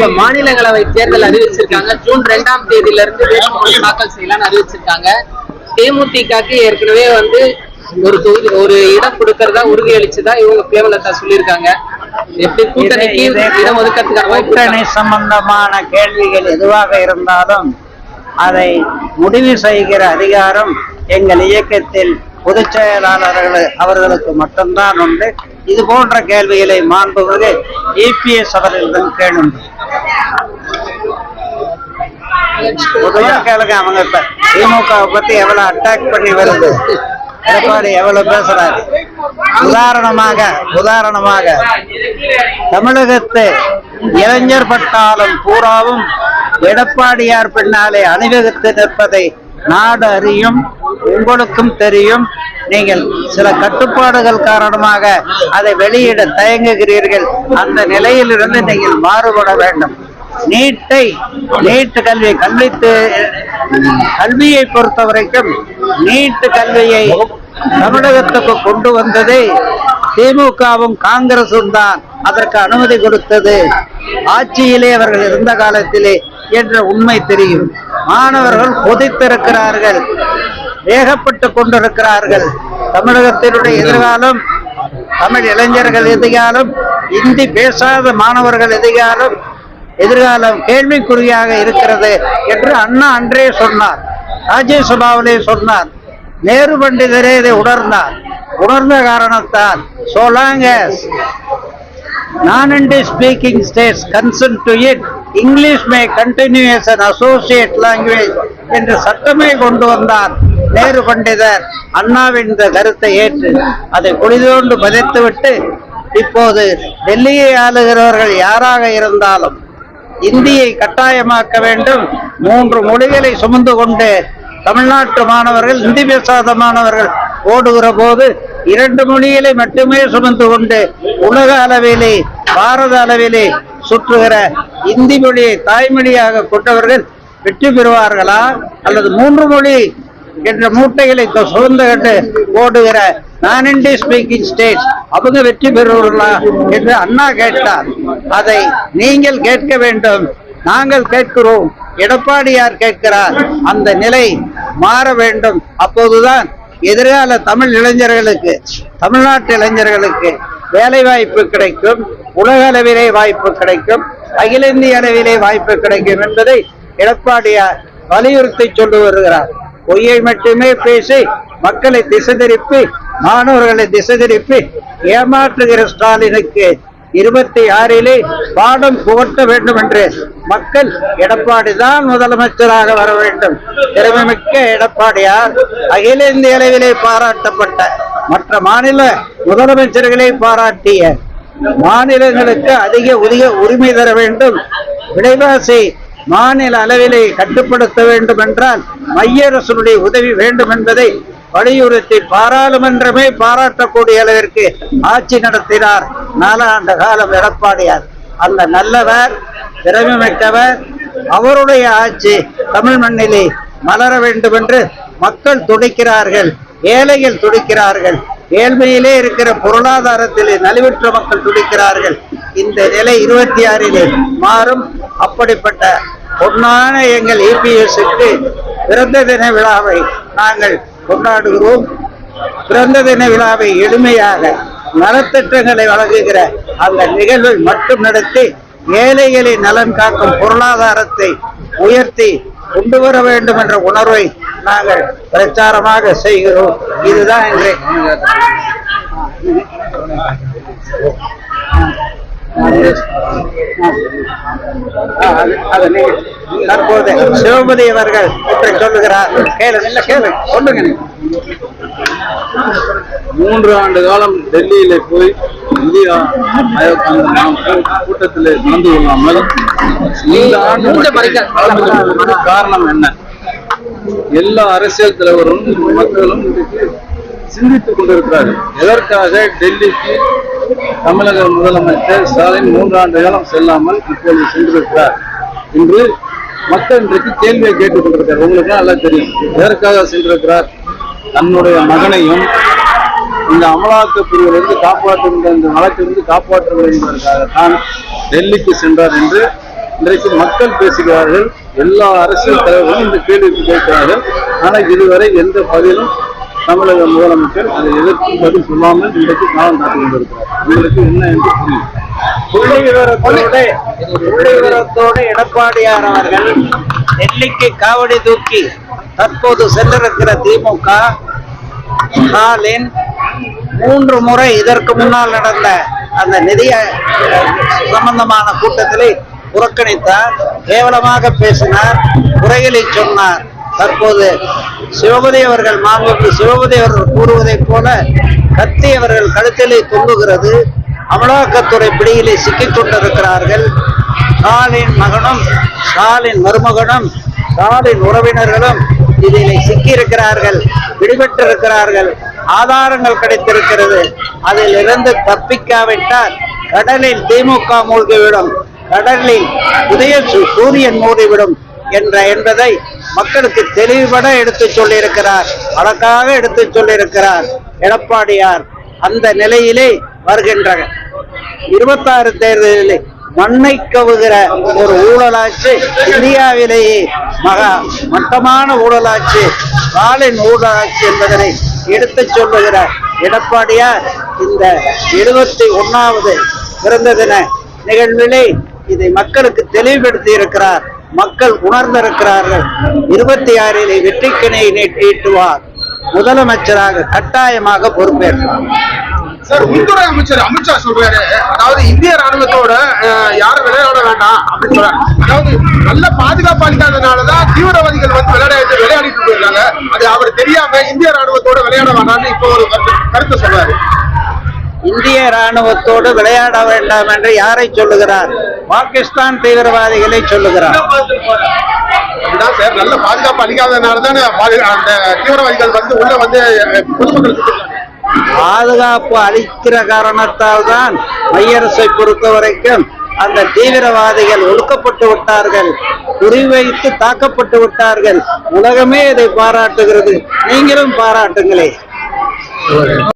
இப்ப மாநிலங்களவை தேர்தல் அறிவிச்சிருக்காங்க. ஜூன் ரெண்டாம் தேதியில இருந்து வேட்புமனு தாக்கல் செய்யலாம்னு அறிவிச்சிருக்காங்க. தேமுதிகக்கு ஏற்கனவே வந்து ஒரு தொகுதி ஒரு இடம் கொடுக்கறதா உறுதியளிச்சுதான் இவங்க பிரேமலதா சொல்லியிருக்காங்க. எப்படி கூட்டணிக்கு இடம் இருக்கா? கூட்டணி சம்பந்தமான கேள்விகள் எதுவாக இருந்தாலும் அதை முடிவு செய்கிற அதிகாரம் எங்கள் இயக்கத்தில் பொதுச் செயலாளர்கள் அவர்களுக்கு மட்டும்தான் உண்டு. இது போன்ற கேள்விகளை மாண்புமிகு இபிஎஸ் அவர்களிடம் கேளும் கேளுங்க அவங்க இப்ப. திமுக பத்தி எவ்வளவு அட்டாக் பண்ணி வருது. எடப்பாடி எவ்வளவு பேசுறாரு. உதாரணமாக உதாரணமாக தமிழகத்து இளைஞர் பட்டாலும் பூராவும் எடப்பாடியார் பின்னாலே அணிவகுத்து நிற்பதை நாடு அறியும் உங்களுக்கும் தெரியும். நீங்கள் சில கட்டுப்பாடுகள் காரணமாக அதை வெளியிட தயங்குகிறீர்கள். அந்த நிலையிலிருந்து நீங்கள் மாறுபட வேண்டும். நீட்டை நீட்டு கல்வி கல்வித்து கல்வியை பொறுத்த வரைக்கும் நீட்டு கல்வியை தமிழகத்துக்கு கொண்டு வந்ததை திமுகவும் காங்கிரசும் தான். அதற்கு அனுமதி கொடுத்தது ஆட்சியிலே அவர்கள் இருந்த காலத்திலே என்ற உண்மை தெரியும். மாணவர்கள் கொதித்திருக்கிறார்கள். வேகப்பட்டு கொண்டிருக்கிறார்கள். தமிழகத்தினுடைய எதிர்காலம் தமிழ் இளைஞர்கள் எதிர்காலம் இந்தி பேசாத மாணவர்கள் எதிர்காலம் எதிர்காலம் கேள்விக்குறியாக இருக்கிறது என்று அண்ணா அன்றே சொன்னார். ராஜ்யசபாவிலே சொன்னார். நேரு பண்டிதரே இதை உணர்ந்தார். உணர்ந்த காரணத்தால் சோலாங்க நான் Hindi speaking states consent to it English may may associate language என்று சட்டமே கொண்டு வந்தார் நேரு பண்டிதர் அண்ணாவின் இந்த கருத்தை ஏற்று அதை குளிதோண்டு பதைத்துவிட்டு இப்போது டெல்லியை ஆளுகிறவர்கள் யாராக இருந்தாலும் இந்தியை கட்டாயமாக்க வேண்டும். மூன்று மொழிகளை சுமந்து கொண்டு தமிழ்நாட்டு மாணவர்கள் இந்தி பேசாத மாணவர்கள் ஓடுகிற போது இரண்டு மொழிகளை மட்டுமே சுமந்து கொண்டு உலக அளவிலே பாரத அளவிலே சுற்றுகிற இந்தி மொழியை தாய்மொழியாக கொண்டவர்கள் வெற்றி பெறுவார்களா? அல்லது மூன்று மொழி என்ற மூட்டைகளை தொ- சுமந்து கண்டு ஓடுகிற நான் இண்டி ஸ்பீக்கிங் ஸ்டேட் அவங்க வெற்றி பெறுவார்களா என்று அண்ணா கேட்டார். அதை நீங்கள் கேட்க வேண்டும். நாங்கள் கேட்கிறோம். எடப்பாடியார் கேட்கிறார். அந்த நிலை மாற வேண்டும். அப்போதுதான் எதிர்கால தமிழ் இளைஞர்களுக்கு தமிழ்நாட்டு இளைஞர்களுக்கு வேலை வாய்ப்பு கிடைக்கும் உலக அளவிலே வாய்ப்பு கிடைக்கும் அகில இந்திய அளவிலே வாய்ப்பு கிடைக்கும் என்பதை எடப்பாடியார் வலியுறுத்தி சொல்லி வருகிறார். பொய்யை மட்டுமே பேசி மக்களை திசை திருப்பி மாணவர்களை திசை திருப்பி ஏமாற்றுகிற ஸ்டாலினுக்கு இருபத்தி ஆறிலே பாடம் புகட்ட வேண்டும் என்று மக்கள் எடப்பாடி தான் முதலமைச்சராக வர வேண்டும். திறமைமிக்க எடப்பாடியார் அகில இந்திய அளவிலே பாராட்டப்பட்ட மற்ற மாநில முதலமைச்சர்களை பாராட்டிய மாநிலங்களுக்கு அதிக உரிய உரிமை தர வேண்டும். விலைவாசி மாநில அளவிலே கட்டுப்படுத்த வேண்டும் என்றால் மைய அரசனுடைய உதவி வேண்டும் என்பதை வலியுறுத்தி பாராளுமன்றமே பாராட்டக்கூடிய அளவிற்கு ஆட்சி நடத்தினார். நாலாண்டு காலம் எடப்பாடியார். அந்த நல்லவர் திறமைமிக்கவர் அவருடைய ஆட்சி தமிழ் மண்ணிலே மலர வேண்டும் என்று மக்கள் துடிக்கிறார்கள் ஏழைகள் துடிக்கிறார்கள். ஏழ்மையிலே இருக்கிற பொருளாதாரத்திலே நலிவுற்ற மக்கள் துடிக்கிறார்கள். இந்த நிலை இருபத்தி ஆறிலே மாறும். அப்படிப்பட்ட பொன்னான எங்கள் இபிஎஸ்க்கு பிறந்த தின விழாவை நாங்கள் கொண்டாடுகிறோம். பிறந்த தின விழாவை எளிமையாக நலத்திட்டங்களை வழங்குகிற அந்த நிகழ்வை மட்டும் நடத்தி ஏழைகளின் நலன் காக்கும் பொருளாதாரத்தை உயர்த்தி கொண்டு வர வேண்டும் என்ற உணர்வை நாங்கள் பிரச்சாரமாக செய்கிறோம். இதுதான் இன்றைய தற்போது சிவபதி அவர்கள் இப்படி சொல்லுகிறார். கேளு இல்ல கேளு. சொல்லுங்க மூன்று ஆண்டு காலம் டெல்லியிலே போய் இந்தியா கூட்டத்தில் கலந்து கொள்ளாமல் இந்த ஆண்டு காரணம் என்ன? எல்லா அரசியல் தலைவரும் மக்களும் சிந்தித்துக் கொண்டிருக்கிறார்கள். எதற்காக டெல்லிக்கு தமிழக முதலமைச்சர் ஸ்டாலின் மூன்றாண்டு காலம் செல்லாமல் இப்போது சென்றிருக்கிறார்? என்று மக்கள் இன்றைக்கு கேள்வியை கேட்டுக் கொண்டிருக்கிறார். உங்களுக்கு நல்லா தெரியும். எதற்காக சென்றிருக்கிறார்? தன்னுடைய மகனையும் இந்த அமலாக்க பிரிவிலிருந்து காப்பாற்றுகின்ற இந்த வழக்கிலிருந்து காப்பாற்ற வேண்டும் என்பதற்காகத்தான் டெல்லிக்கு சென்றார் என்று இன்றைக்கு மக்கள் பேசுகிறார்கள். எல்லா அரசியல் தலைவர்களும் இந்த கேள்விக்கு கேட்கிறார்கள். ஆனால் இதுவரை எந்த பதிலும் தமிழக முதலமைச்சர் அதை எதிர்த்து பதில் சொல்லாமல் இன்றைக்கு காலம் காத்து கொண்டிருக்கிறார். உங்களுக்கு என்ன என்று புரியும். புள்ளி விவரத்தோடு புள்ளி விவரத்தோடு எடப்பாடியார் அவர்கள் டெல்லிக்கு காவடி தூக்கி தற்போது சென்றிருக்கிற திமுக ஸ்டாலின் மூன்று முறை இதற்கு முன்னால் நடந்த அந்த நிதிய சம்பந்தமான கூட்டத்திலே புறக்கணித்தார் கேவலமாக பேசினார் குறைகளை சொன்னார். தற்போது சிவபதி அவர்கள் மாண்புமிகு சிவபதி அவர்கள் கூறுவதைப் போல கத்தி அவர்கள் கழுத்திலே தொங்குகிறது அமலாக்கத்துறை பிடியிலே சிக்கிக் கொண்டிருக்கிறார்கள். ஸ்டாலின் மகனும் ஸ்டாலின் மருமகனும் ஸ்டாலின் உறவினர்களும் இதிலே சிக்கியிருக்கிறார்கள் பிடிபட்டிருக்கிறார்கள் ஆதாரங்கள் கிடைத்திருக்கிறது. அதில் இருந்து தப்பிக்காவிட்டால் கடலில் திமுக மூழ்கிவிடும். கடலில் உதய சூரியன் மூடிவிடும் என்ற என்பதை மக்களுக்கு தெளிவுபட எடுத்து சொல்லியிருக்கிறார். அழகாக எடுத்து சொல்லியிருக்கிறார் எடப்பாடியார். அந்த நிலையிலே வருகின்ற இருபத்தாறு தேர்தலில் மண்ணை கவுகிற ஒரு ஊழலாட்சி இந்தியாவிலேயே. மகா மட்டமான ஊழலாட்சி ஸ்டாலின் ஊழலாட்சி என்பதனை எடுத்துச் சொல்லுகிற எடப்பாடியார் இந்த எழுபத்தி ஒன்னாவது பிறந்த தின நிகழ்விலே இதை மக்களுக்கு தெளிவுபடுத்தி இருக்கிறார். மக்கள் உணர்ந்திருக்கிறார்கள். இருபத்தி ஆறிலே வெற்றிக்கிணை நீட்டுவார். முதலமைச்சராக கட்டாயமாக பொறுப்பேற்றார் சார் உள்துறை அமைச்சர் அமித்ஷா சொல்றாரு. அதாவது இந்திய ராணுவத்தோட யாரும் விளையாட வேண்டாம் அப்படின்னு சொல்றாரு. அதாவது நல்ல பாதுகாப்பு அளிக்காதனாலதான் தீவிரவாதிகள் வந்து விளையாட விளையாடிட்டு போயிருக்காங்க அது அவர் தெரியாம இந்திய ராணுவத்தோட விளையாட வேண்டாம்னு இப்போ ஒரு கருத்து- கருத்து சொல்றாரு. இந்திய ராணுவத்தோடு விளையாட வேண்டாம் என்று யாரை சொல்லுகிறார்? பாகிஸ்தான் தீவிரவாதிகளை சொல்லுகிறார். அதுதான் சார் நல்ல பாதுகாப்பு அளிக்காதனால தானே அந்த தீவிரவாதிகள் வந்து உள்ள வந்து பொதுமக்கள். பாதுகாப்பு அளிக்கிற காரணத்தால் தான் மையரசை பொறுத்த வரைக்கும் அந்த தீவிரவாதிகள் ஒடுக்கப்பட்டு விட்டார்கள் குறிவைத்து தாக்கப்பட்டு விட்டார்கள். உலகமே இதை பாராட்டுகிறது. நீங்களும் பாராட்டுங்களே.